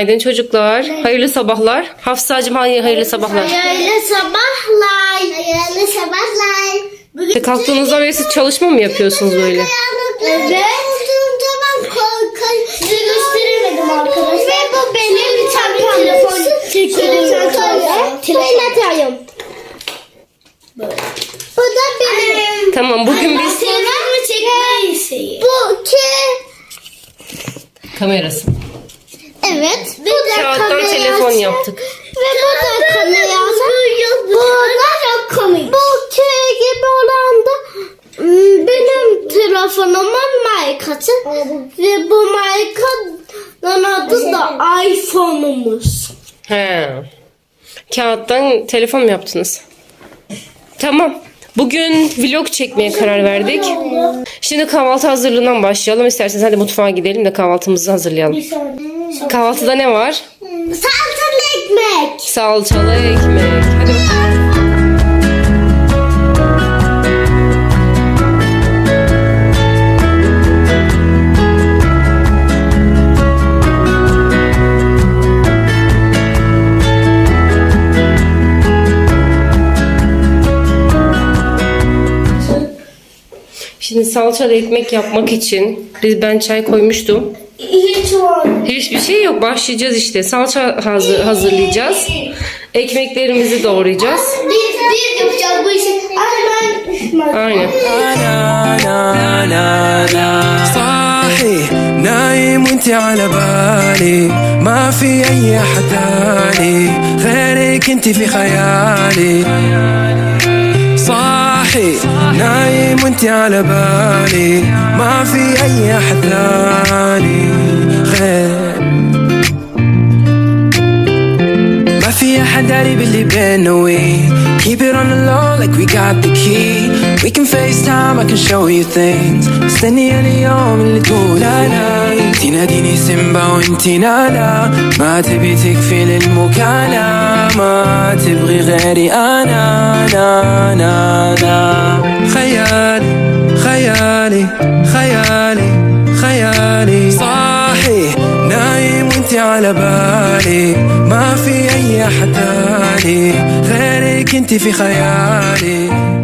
Günaydın çocuklar. Hayırlı sabahlar. Hafsacığım hayır, hayırlı sabahlar. Hayırlı sabahlar. Hayırlı sabahlar. Bugün Kalktığınızdan beri siz çalışma mı yapıyorsunuz böyle? Evet. Tamam size gösteremedim arkadaşlar. Ve bu benim çantam. Telefon Telefon Bu da benim. Tamam bugün biz çekmeyi Bu ki. kamerası. Evet. Bu da Kağıttan telefon yaptık. Ve bu da kamerası. Bu da komik. Bu köy gibi olan da benim telefonumun markası. Ve bu markanın adı da iPhone'umuz. He. Kağıttan telefon mu yaptınız? Tamam. Bugün vlog çekmeye karar verdik. Şimdi kahvaltı hazırlığından başlayalım. İsterseniz hadi mutfağa gidelim de kahvaltımızı hazırlayalım. Kahvaltıda ne var? Salçalı ekmek. Salçalı ekmek. Hadi bakalım. Şimdi salçalı ekmek yapmak için biz ben çay koymuştum. Hiç var. Hiçbir şey yok. Başlayacağız işte. Salça hazır, hazırlayacağız. Ekmeklerimizi doğrayacağız. Biz, biz yapacağız bu işi. Aynen. Aynen. انا انا انا انا صاحي نايم وانتي على بالي ما في اي احد تاني غيرك انتي في خيالي صاحي نايم وإنتي على بالي. ما في أي احد ثاني احد داري باللي بينا we Keep it on the low like we got the key. We can FaceTime I can show you things. مستني اليوم اللي تقول أنا انتي ناديني سيمبا وانتي نانا ما تبي تكفي للمكالمة. ما تبغي غيري أنا. أنا أنا أنا خيالي خيالي خيالي خيالي. صاحي نايم وانتي على بالي. ما في يا حتالي غيرك انت في خيالي.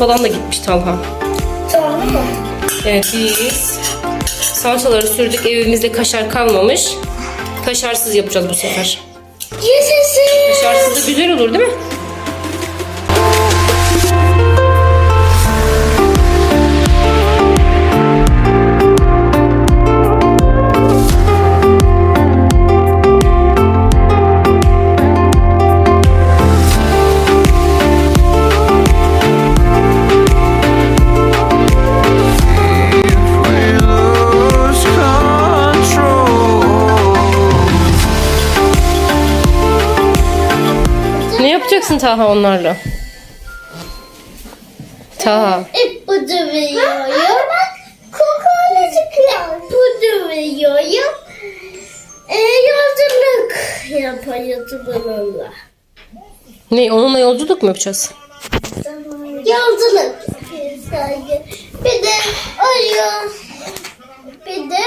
Falan da gitmiş Talha. Tamam mı? Evet biz salçaları sürdük. Evimizde kaşar kalmamış. Kaşarsız yapacağız bu sefer. Yaşasın. Kaşarsız da güzel olur değil mi? Taha onlarla? Taha. İpucu veriyorum. Kokola çıkıyor. İpucu veriyorum. Ee, yolculuk yapıyoruz bununla. Ne onunla yolculuk mu yapacağız? Yolculuk. Bir de oyun. Bir de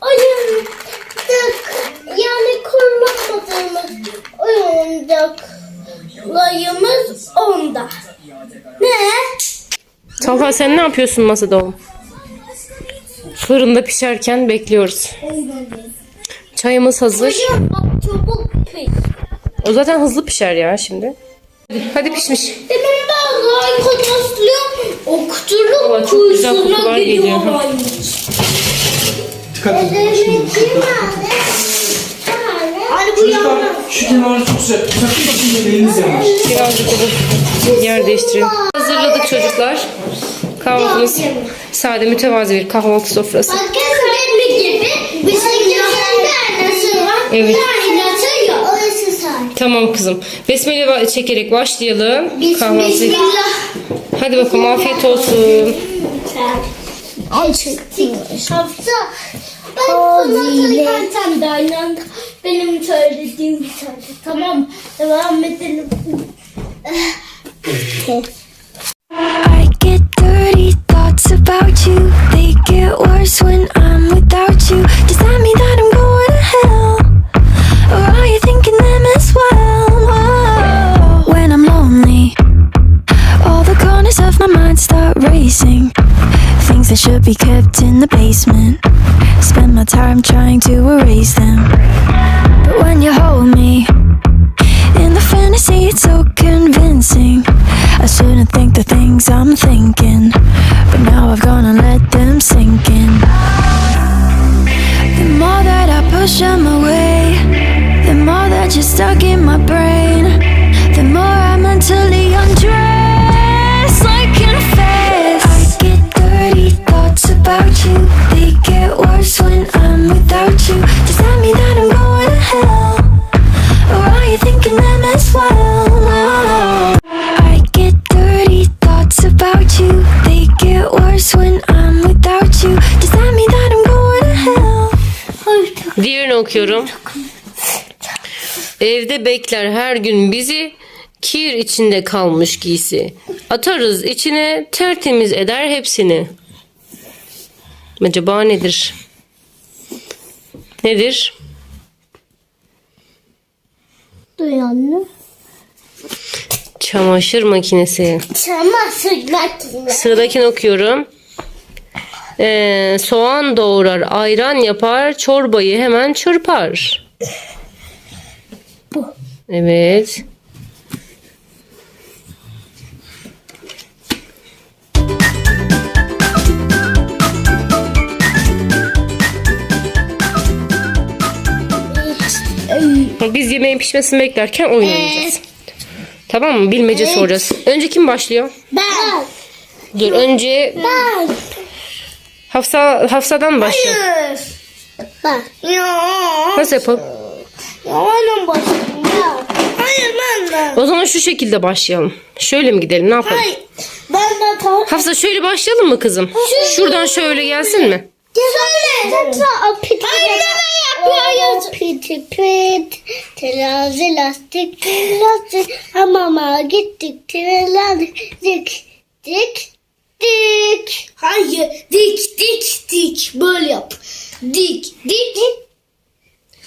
oyuncak. Yani kullanmadığımız oyuncaklarımız onda. Ne? Talha sen ne yapıyorsun masada oğlum? Fırında pişerken bekliyoruz. Çayımız hazır. Çabuk. O zaten hızlı pişer ya şimdi. Hadi pişmiş. Çok güzel kokular kursuna geliyor. gidiyorlarmış. Dikkat edin. Bu yana. Çocuklar şu kenarı çok sıcak. Sakın bakın eliniz yanar. Birazcık da yer değiştirelim. Hazırladık çocuklar. Kahvaltımız sade mütevazi bir kahvaltı sofrası. Arkadaşlar benim gibi bisikletin tanesi var. Evet. Tanesi yok. Orası. Tamam kızım. Besmele çekerek başlayalım. Kahvaltı. Bismillah. Hadi bakalım afiyet olsun. Ay çektim. Hafsa. Ben sana sen de aynı anda I get dirty thoughts about you. They get worse when I'm without you. Does mean that I'm going to hell? Or are you thinking them as well? When I'm lonely, all the corners of my mind start racing. Things that should be kept in the basement. Spend my time trying to erase them. But when you hold me, in the fantasy, it's so convincing. I shouldn't think the things I'm thinking, but now I've gone and let them sink in. The more that I push them away, the more that you're stuck in my brain. Okuyorum. Evde bekler her gün bizi kir içinde kalmış giysi. Atarız içine tertemiz eder hepsini. Acaba nedir? Nedir? Duyan mı? Çamaşır makinesi. Çamaşır makinesi. Sıradakini okuyorum. Ee, soğan doğrar, ayran yapar, çorbayı hemen çırpar. Bu. Evet. Biz yemeğin pişmesini beklerken oyun oynayacağız. Tamam mı? Bilmece soracağız. Önce kim başlıyor? Ben. Dur önce Ben. Hafsa Hafsa'dan mı başlıyor? Hayır. Ben. Ya. Nasıl yapalım? Ya onun başında. Hayır ben de. O zaman şu şekilde başlayalım. Şöyle mi gidelim? Ne yapalım? Hayır. Ben de tam. Hafsa şöyle başlayalım mı kızım? Şuradan şöyle gelsin mi? Piti. Hayır ben yapıyoruz. Piti pit. Terazi lastik lastik. Hamama gittik. Terazi dik dik dik. Hayır. Dik dik dik. Böyle yap. Dik dik.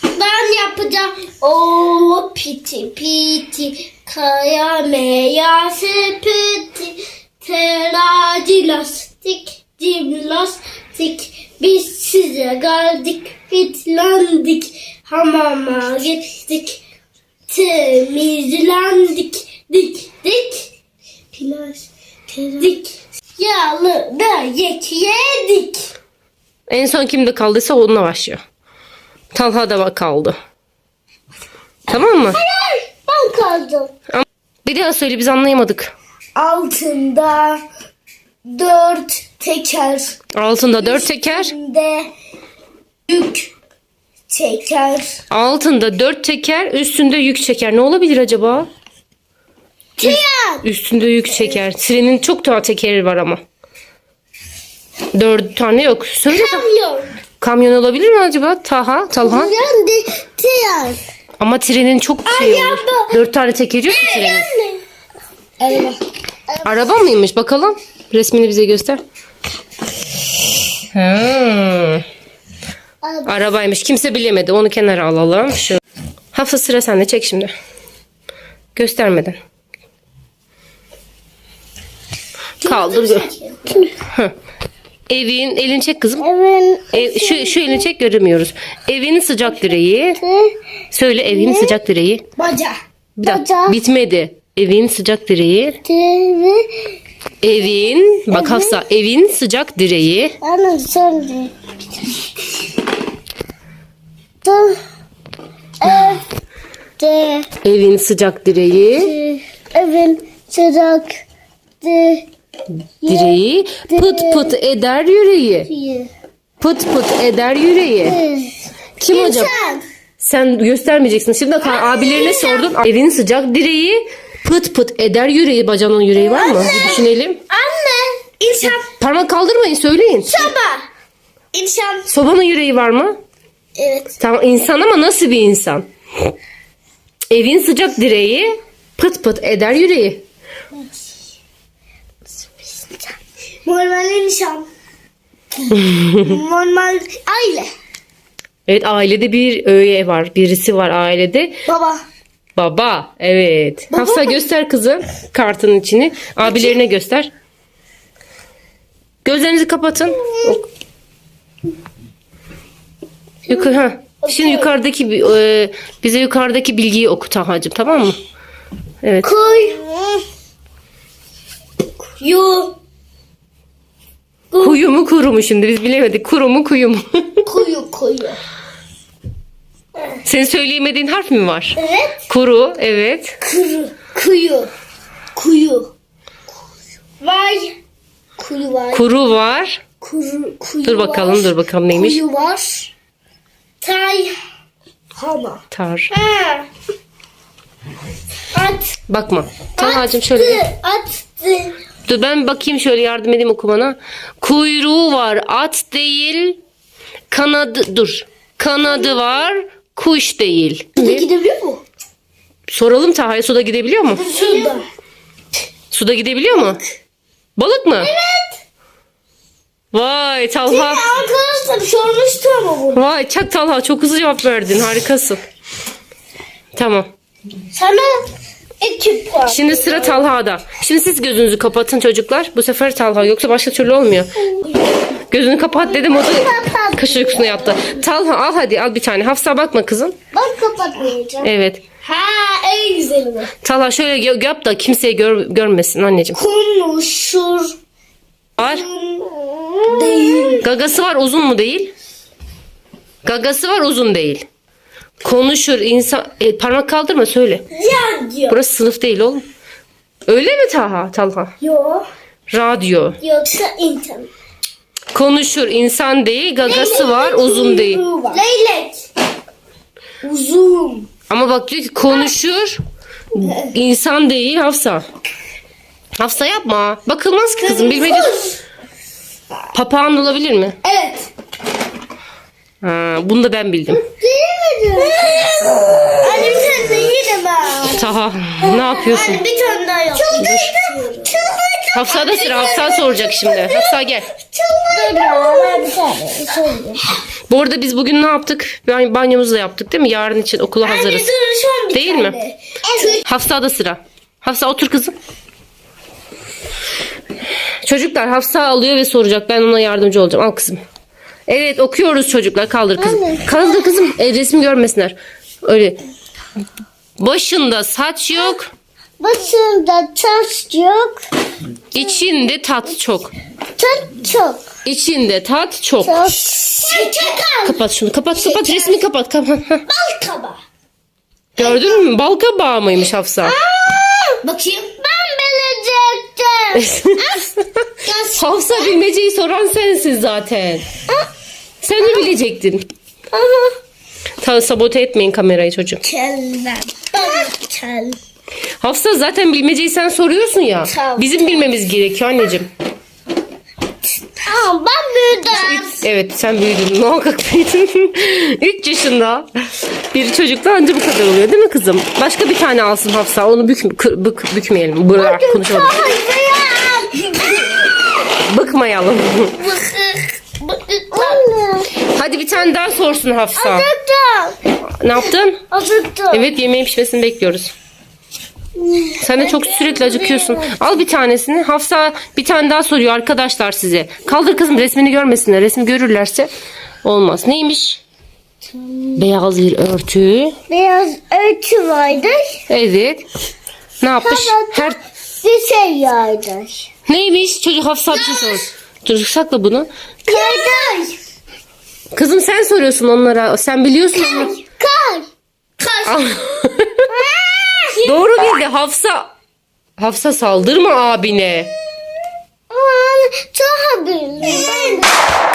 Ben yapacağım. O piti piti. Kaya meya sepeti. Terazi lastik. Cimnas gittik. Biz size geldik, fitlendik. Hamama gittik. Temizlendik. Dik dik. Plaj. Dik. Yağlı da yek yedik. En son kimde kaldıysa onunla başlıyor. Talha da kaldı. Tamam mı? Ben kaldım. Ama bir daha söyle biz anlayamadık. Altında dört teker. Altında dört teker. Üstünde yük teker. Altında dört teker. Üstünde yük çeker. Ne olabilir acaba? Tren. Üstünde yük çeker. Trenin çok daha tekeri var ama. Dört tane yok. Söyle bak. Kamyon. Kamyon olabilir mi acaba? Taha, Talha. Ben de tren. Ama trenin çok şey olur. Araba. Dört tane tekeri yok mu trenin? Araba. Araba mıymış? Bakalım. Resmini bize göster. Hmm. Arabaymış. Kimse bilemedi. Onu kenara alalım. Şu. Hafsa sıra sende. Çek şimdi. Göstermeden. Kaldır. Hı. Evin elini çek kızım. Evet. Ev, şu, şu elini çek göremiyoruz. Evin sıcak direği. Söyle evin sıcak direği. Baca. Bir dakika. Bitmedi. Evin sıcak direği. Evin, bak Hafsa, evin sıcak direği. Anne sen de. Evin sıcak direği. Evin sıcak. De. Direği. Pıt pıt eder yüreği. Pıt pıt eder yüreği. Kim hocam? Sen. Göstermeyeceksin. Şimdi ka- abilerine sordum. Evin sıcak direği. Pıt pıt eder yüreği. Bacanın yüreği var mı? Bir düşünelim. Anne. İnsan. Parmak kaldırmayın söyleyin. Baba. İnsan. Sobanın yüreği var mı? Evet. Tamam insan ama nasıl bir insan? Evin sıcak direği. Pıt pıt eder yüreği. Normal insan. Normal aile. Evet ailede bir öğe var. Birisi var ailede. Baba. Baba. Evet. Hafsa göster kızım kartın içini. Abilerine göster. Gözlerinizi kapatın. Yukarı, ha. Şimdi yukarıdaki e, bize yukarıdaki bilgiyi oku Tahacığım tamam mı? Evet. Kuy. Yu. Kuyu mu kuru mu şimdi biz bilemedik. Kuru mu kuyu mu? Kuyu kuyu. Senin söyleyemediğin harf mi var? Evet. Kuru evet. Kuru. Kuyu. Kuyu. Vay. Kuyu var. Kuru var. Kuru, kuyu Dur bakalım var. dur bakalım neymiş. Kuyu var. Tay. Hama. Tar. Ha. At. Bakma. Tahacığım şöyle. Attı. Attı. Dur ben bakayım şöyle yardım edeyim okumana. Kuyruğu var at değil. Kanadı dur. Kanadı var kuş değil. Suda gidebiliyor mu? Soralım Taha'ya suda gidebiliyor mu? Suda. Suda gidebiliyor mu? Balık mı? Evet. Vay Talha. Arkadaşlar sormuştu ama bunu. Vay çak Talha çok hızlı cevap verdin harikasın. Tamam. Sana iki puan. Şimdi sıra Talha'da. Şimdi siz gözünüzü kapatın çocuklar. Bu sefer Talha yoksa başka türlü olmuyor. Gözünü kapat dedim o da kaş uykusuna yattı. Talha al hadi al bir tane. Hafsa bakma kızım. Ben kapatmayacağım. Evet. Ha en güzeli bu. Talha şöyle gö- yap da kimseye gör- görmesin anneciğim. Konuşur. Var. Değil. Gagası var uzun mu değil? Gagası var uzun değil. Konuşur insan. E, parmak kaldırma söyle. Ya diyor. Burası sınıf değil oğlum. Öyle mi Taha? Talha? Yok. Radyo. Yoksa internet. Konuşur insan değil. Gagası var uzun değil. Leylek. Uzun. Ama bak diyor ki konuşur insan değil Hafsa. Hafsa yapma. Bakılmaz ki kızım. Bilmece. Papağan olabilir mi? Evet. Ha, bunu da ben bildim. Anne bir tane de yine ben. Taha ne yapıyorsun? Anne bir tane daha yap. Çıldırdım. Çıldırdım. Hafsa da sıra. Hafsa soracak şimdi. Hafsa gel. Çıldırdım. Bu arada biz bugün ne yaptık? Ben banyomuzu da yaptık değil mi? Yarın için okula hazırız. Değil mi? Evet. Hafsa da sıra. Hafsa otur kızım. Çocuklar Hafsa alıyor ve soracak. Ben ona yardımcı olacağım. Al kızım. Evet okuyoruz çocuklar. Kaldır kızım. Kaldır kızım. E, resim görmesinler. Öyle. Başında saç yok. Başında taş yok. içinde tat çok. Taş çok. İçinde tat çok. Çok. Kapat şunu. Kapat kapat. Resmi kapat. kapat. Bal kaba. Gördün mü? Bal kabağı mıymış Hafsa? Bakayım. Ben bilecektim. Hafsa bilmeceyi soran sensin zaten. Sen de bilecektin. Tamam sabote etmeyin kamerayı çocuğum. Ben kel. Hafsa zaten bilmeceyi sen soruyorsun ya. Tamam. Bizim bilmemiz gerekiyor anneciğim. Tamam ben büyüdüm. Evet sen büyüdün. Muhakkak büyüdün. 3 yaşında bir çocukta anca bu kadar oluyor değil mi kızım? Başka bir tane alsın Hafsa. Onu bük, kı- bık, bükmeyelim. Bırak konuşalım. Bıkmayalım. Anne. Hadi bir tane daha sorsun Hafsa. Acıktım. Ne yaptın? Acıktım. Evet yemeğin pişmesini bekliyoruz. Sen de çok sürekli acıkıyorsun. Al bir tanesini. Hafsa bir tane daha soruyor arkadaşlar size. Kaldır kızım resmini görmesinler. Resmi görürlerse olmaz. Neymiş? Beyaz bir örtü. Beyaz örtü vardı. Evet. Ne yapmış? Her Bir şey yaydı. neymiş? Çocuk Hafsa bir şey sor. Çocuk sakla bunu. Kaydı. Kızım sen soruyorsun onlara. Sen biliyorsun onu. Kar. Kar. Doğru bildi Hafsa. Hafsa saldırma abine. Çok bildim.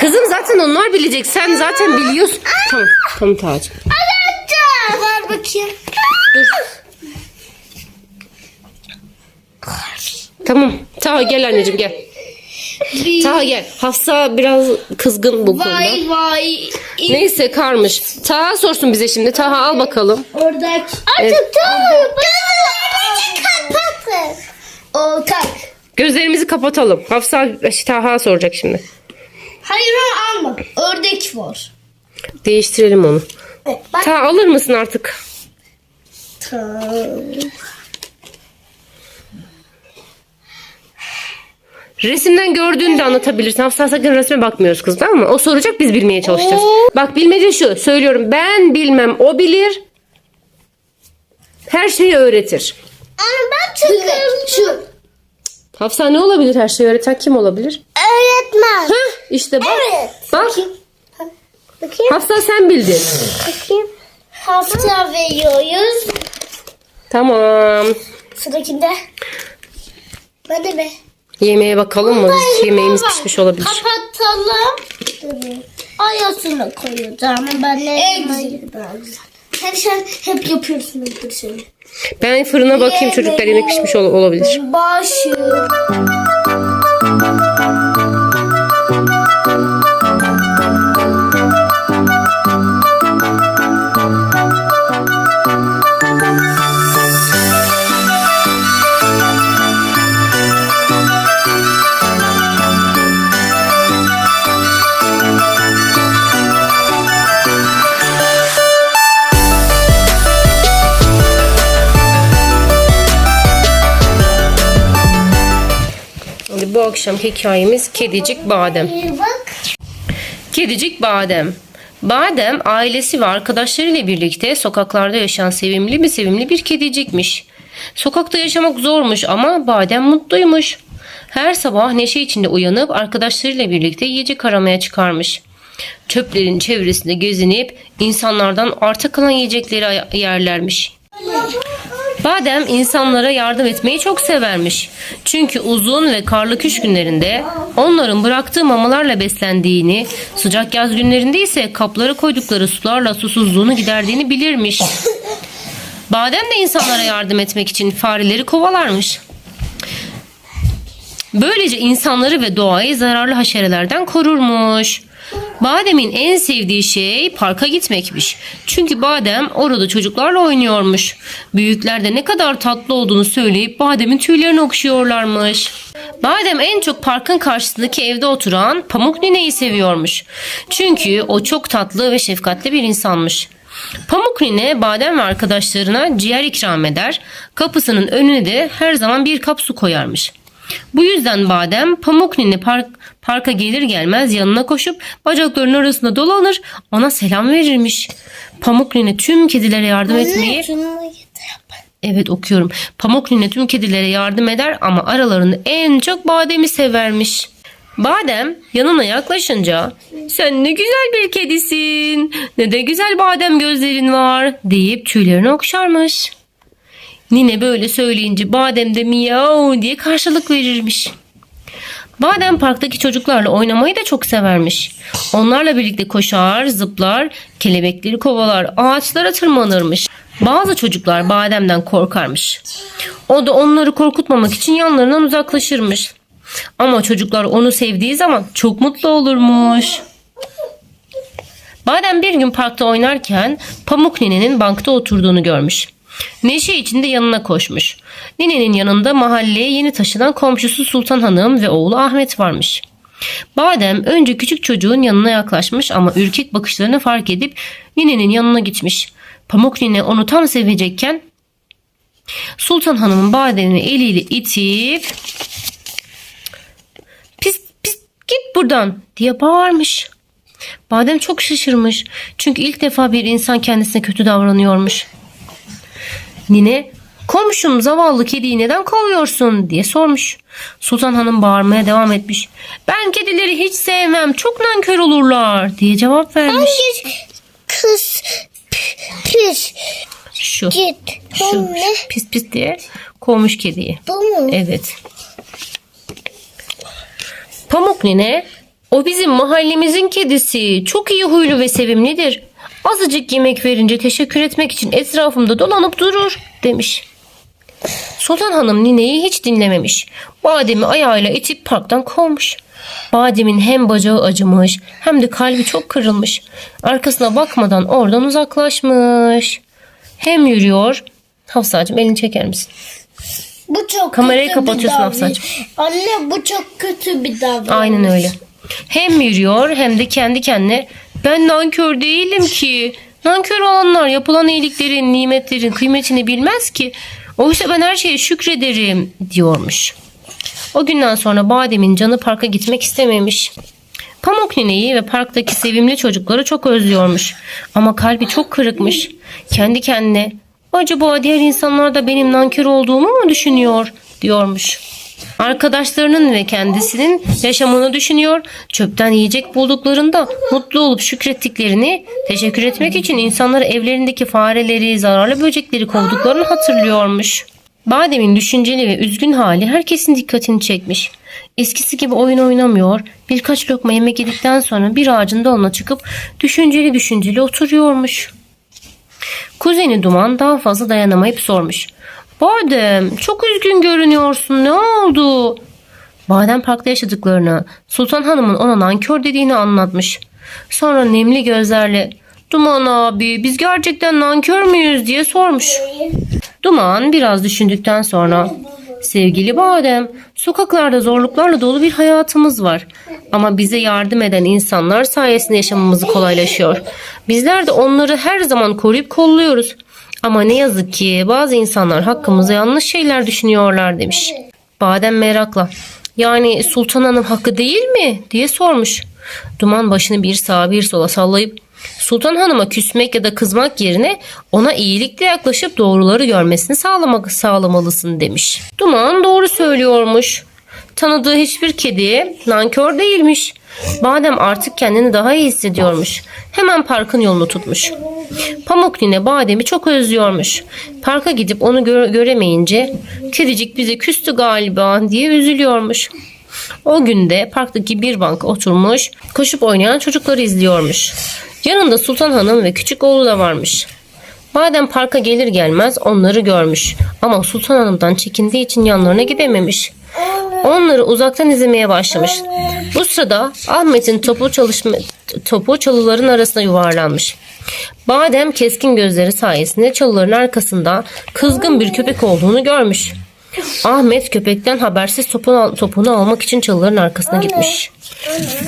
Kızım zaten onlar bilecek. Sen zaten biliyorsun. Tamam. Tamam Tacım. Acıktım. Ver bakayım. Tamam. Taha gel anneciğim gel. Taha gel. Hafsa biraz kızgın bu konuda. Vay vay. Neyse karmış. Taha sorsun bize şimdi. Taha al bakalım. Oradaki. Acıktım. Gözlerimizi kapatın. O. Gözlerimizi kapatalım. Hafsa Taha soracak şimdi. Hayır onu alma. Ördek var. Değiştirelim onu. Bak. Taha alır mısın artık? Resimden gördüğünü de anlatabilirsin. Hafsa sakın resme bakmıyoruz kız tamam mı? O soracak biz bilmeye çalışacağız. Bak bilmece şu. Söylüyorum ben bilmem o bilir. Her şeyi öğretir. Ama ben çıkıyorum. Şu. Hafsa ne olabilir her şeyi öğreten kim olabilir? Öğretmen. Heh işte bak. Evet. Bak Bakayım. Hafsa sen bildin. Bakayım. Hafta veriyoruz. Tamam. Sıradakinde. Ben de be. Yemeğe bakalım mı? Yemeğimiz pişmiş olabilir. Kapatalım. Ayasını koyacağım. Ben güzel. Sen, hep yapıyorsun bir şey. Ben fırına bakayım çocuklar yemek pişmiş ol- olabilir. Başı. Hadi bu akşam hikayemiz Kedicik Badem. Kedicik Badem. Badem ailesi ve arkadaşlarıyla birlikte sokaklarda yaşayan sevimli bir sevimli bir kedicikmiş. Sokakta yaşamak zormuş ama Badem mutluymuş. Her sabah neşe içinde uyanıp arkadaşlarıyla birlikte yiyecek aramaya çıkarmış. Çöplerin çevresinde gezinip insanlardan arta kalan yiyecekleri yerlermiş. Badem insanlara yardım etmeyi çok severmiş. Çünkü uzun ve karlı kış günlerinde onların bıraktığı mamalarla beslendiğini, sıcak yaz günlerinde ise kaplara koydukları sularla susuzluğunu giderdiğini bilirmiş. Badem de insanlara yardım etmek için fareleri kovalarmış. Böylece insanları ve doğayı zararlı haşerelerden korurmuş. Badem'in en sevdiği şey parka gitmekmiş. Çünkü Badem orada çocuklarla oynuyormuş. Büyükler de ne kadar tatlı olduğunu söyleyip Badem'in tüylerini okşuyorlarmış. Badem en çok parkın karşısındaki evde oturan Pamuk Nine'yi seviyormuş. Çünkü o çok tatlı ve şefkatli bir insanmış. Pamuk Nine Badem ve arkadaşlarına ciğer ikram eder, kapısının önüne de her zaman bir kap su koyarmış. Bu yüzden Badem Pamuk Nine park, parka gelir gelmez yanına koşup bacaklarının arasında dolanır ona selam verirmiş. Pamuk Nine tüm kedilere yardım etmeyi Evet okuyorum. Pamuk Nine tüm kedilere yardım eder ama aralarında en çok Badem'i severmiş. Badem yanına yaklaşınca sen ne güzel bir kedisin ne de güzel badem gözlerin var deyip tüylerini okşarmış. Nine böyle söyleyince Badem de miyav diye karşılık verirmiş. Badem parktaki çocuklarla oynamayı da çok severmiş. Onlarla birlikte koşar, zıplar, kelebekleri kovalar, ağaçlara tırmanırmış. Bazı çocuklar Badem'den korkarmış. O da onları korkutmamak için yanlarından uzaklaşırmış. Ama çocuklar onu sevdiği zaman çok mutlu olurmuş. Badem bir gün parkta oynarken Pamuk Nine'nin bankta oturduğunu görmüş. Neşe içinde yanına koşmuş. Nine'nin yanında mahalleye yeni taşınan komşusu Sultan Hanım ve oğlu Ahmet varmış. Badem önce küçük çocuğun yanına yaklaşmış ama ürkek bakışlarını fark edip Nine'nin yanına gitmiş. Pamuk Nine onu tam sevecekken Sultan Hanım'ın Badem'i eliyle itip pis pis git buradan diye bağırmış. Badem çok şaşırmış. Çünkü ilk defa bir insan kendisine kötü davranıyormuş. Nine komşum zavallı kediyi neden kovuyorsun diye sormuş. Sultan Hanım bağırmaya devam etmiş. Ben kedileri hiç sevmem çok nankör olurlar diye cevap vermiş. Kız pis Şu, git. şu pis pis diye kovmuş kediyi. Bu mu? Evet. Pamuk nine o bizim mahallemizin kedisi. Çok iyi huylu ve sevimlidir. Azıcık yemek verince teşekkür etmek için etrafımda dolanıp durur demiş. Sultan Hanım nineyi hiç dinlememiş. Badem'i ayağıyla itip parktan kovmuş. Badem'in hem bacağı acımış hem de kalbi çok kırılmış. Arkasına bakmadan oradan uzaklaşmış. Hem yürüyor. Hafsa'cığım elini çeker misin? Bu çok Kamerayı kötü bir kapatıyorsun davranış. Hafsa'cığım. Anne bu çok kötü bir davranış. Aynen öyle. Hem yürüyor hem de kendi kendine ben nankör değilim ki. Nankör olanlar yapılan iyiliklerin, nimetlerin kıymetini bilmez ki. Oysa ben her şeye şükrederim diyormuş. O günden sonra Badem'in canı parka gitmek istememiş. Pamuk nineyi ve parktaki sevimli çocukları çok özlüyormuş. Ama kalbi çok kırıkmış. Kendi kendine acaba diğer insanlar da benim nankör olduğumu mu düşünüyor diyormuş. Arkadaşlarının ve kendisinin yaşamını düşünüyor. Çöpten yiyecek bulduklarında mutlu olup şükrettiklerini, teşekkür etmek için insanları evlerindeki fareleri, zararlı böcekleri kovduklarını hatırlıyormuş. Badem'in düşünceli ve üzgün hali herkesin dikkatini çekmiş. Eskisi gibi oyun oynamıyor, birkaç lokma yemek yedikten sonra bir ağacın dalına çıkıp düşünceli düşünceli oturuyormuş. Kuzeni Duman daha fazla dayanamayıp sormuş. Badem çok üzgün görünüyorsun ne oldu? Badem parkta yaşadıklarını Sultan Hanım'ın ona nankör dediğini anlatmış. Sonra nemli gözlerle Duman abi biz gerçekten nankör müyüz diye sormuş. Duman biraz düşündükten sonra Sevgili Badem, sokaklarda zorluklarla dolu bir hayatımız var. Ama bize yardım eden insanlar sayesinde yaşamamız kolaylaşıyor. Bizler de onları her zaman koruyup kolluyoruz. Ama ne yazık ki bazı insanlar hakkımızda yanlış şeyler düşünüyorlar demiş. Badem merakla. Yani Sultan Hanım hakkı değil mi diye sormuş. Duman başını bir sağa bir sola sallayıp Sultan Hanım'a küsmek ya da kızmak yerine ona iyilikle yaklaşıp doğruları görmesini sağlamak sağlamalısın demiş. Duman doğru söylüyormuş. Tanıdığı hiçbir kedi nankör değilmiş. Badem artık kendini daha iyi hissediyormuş. Hemen parkın yolunu tutmuş. Pamuk Nine Badem'i çok özlüyormuş. Parka gidip onu gö- göremeyince kedicik bize küstü galiba diye üzülüyormuş. O günde parktaki bir banka oturmuş, koşup oynayan çocukları izliyormuş. Yanında Sultan Hanım ve küçük oğlu da varmış. Badem parka gelir gelmez onları görmüş ama Sultan Hanım'dan çekindiği için yanlarına gidememiş. Onları uzaktan izlemeye başlamış. Bu sırada Ahmet'in topu çalışma topu çalıların arasına yuvarlanmış. Badem keskin gözleri sayesinde çalıların arkasında kızgın bir köpek olduğunu görmüş. Ahmet köpekten habersiz topunu, topunu almak için çalıların arkasına gitmiş.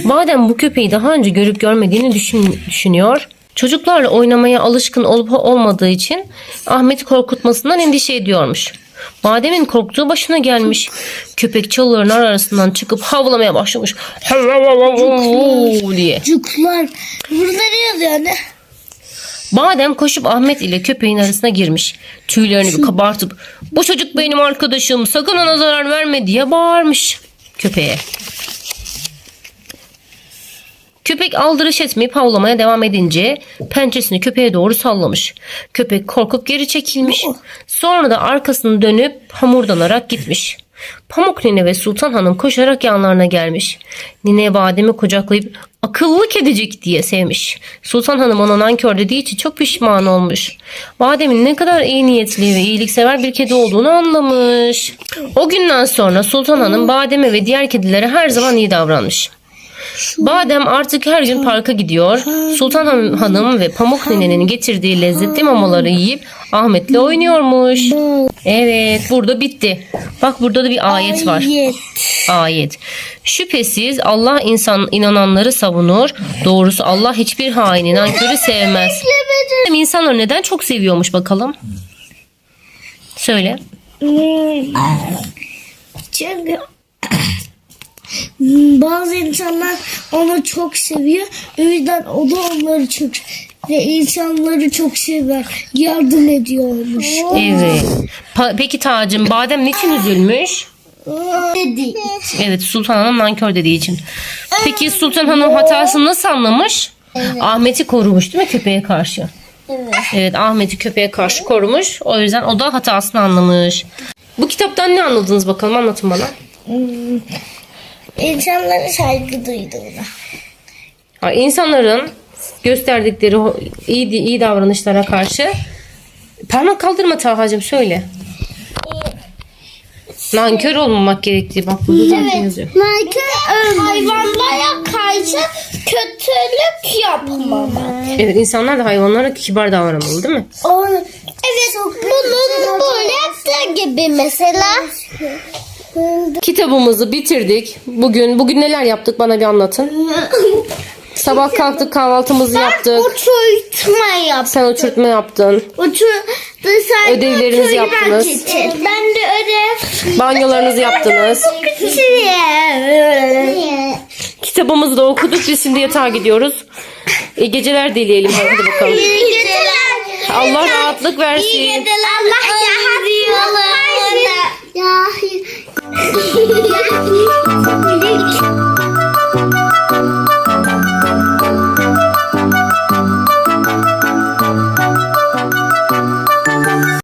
Badem bu köpeği daha önce görüp görmediğini düşün- düşünüyor. Çocuklarla oynamaya alışkın olup olmadığı için Ahmet'i korkutmasından endişe ediyormuş. Badem'in korktuğu başına gelmiş. Köpek çalıların arasından çıkıp havlamaya başlamış. Diye. Çocuklar. Burada ne yazıyor ne? Badem koşup Ahmet ile köpeğin arasına girmiş. Tüylerini bir kabartıp bu çocuk benim arkadaşım sakın ona zarar verme diye bağırmış köpeğe. Köpek aldırış etmeyip havlamaya devam edince pençesini köpeğe doğru sallamış. Köpek korkup geri çekilmiş. Sonra da arkasını dönüp hamurdanarak gitmiş. Pamuk Nine ve Sultan Hanım koşarak yanlarına gelmiş. Nine Badem'i kucaklayıp akıllı kedicik diye sevmiş. Sultan Hanım ona nankör dediği için çok pişman olmuş. Badem'in ne kadar iyi niyetli ve iyiliksever bir kedi olduğunu anlamış. O günden sonra Sultan Hanım Badem'e ve diğer kedilere her zaman iyi davranmış. Badem artık her gün parka gidiyor. Sultan Han- Hanım ve Pamuk Nine'nin getirdiği lezzetli mamaları yiyip Ahmet'le oynuyormuş. Evet burada bitti. Bak burada da bir ayet var. Ayet. Şüphesiz Allah insan inananları savunur. Doğrusu Allah hiçbir haini nankörü sevmez. İnsanları neden çok seviyormuş bakalım? Söyle. Çünkü bazı insanlar onu çok seviyor. O yüzden o da onları çok ve insanları çok sever. Yardım ediyormuş. Evet. Pa- Peki Tacım Badem niçin üzülmüş? Dedi. Evet Sultan Hanım nankör dediği için. Peki Sultan Hanım hatasını nasıl anlamış? Ahmet'i korumuş değil mi köpeğe karşı? Evet. Evet Ahmet'i köpeğe karşı korumuş. O yüzden o da hatasını anlamış. Bu kitaptan ne anladınız bakalım anlatın bana. İnsanlara saygı duyduğunu. Ha, İnsanların gösterdikleri iyi, iyi davranışlara karşı parmak kaldırma Taha'cığım söyle. Nankör olmamak gerektiği bak burada zaten yazıyor. hayvanlara karşı kötülük yapmamak. Evet insanlar da hayvanlara kibar davranmalı değil mi? Evet bunun böyle yaptığı gibi mesela. Kitabımızı bitirdik. Bugün bugün neler yaptık bana bir anlatın. Sabah kalktık kahvaltımızı yaptık. Uçurtma yap. Sen uçurtma yaptın. Uçur dışarıda Ödevlerinizi uçurmak yaptınız. için. Ben de ödev. Banyolarınızı yaptınız. Kitabımızı da okuduk. Biz şimdi yatağa gidiyoruz. İyi geceler dileyelim. Hadi bakalım. İyi geceler. Allah rahatlık versin. İyi geceler. Allah rahat yollarına. Ya. 一二三四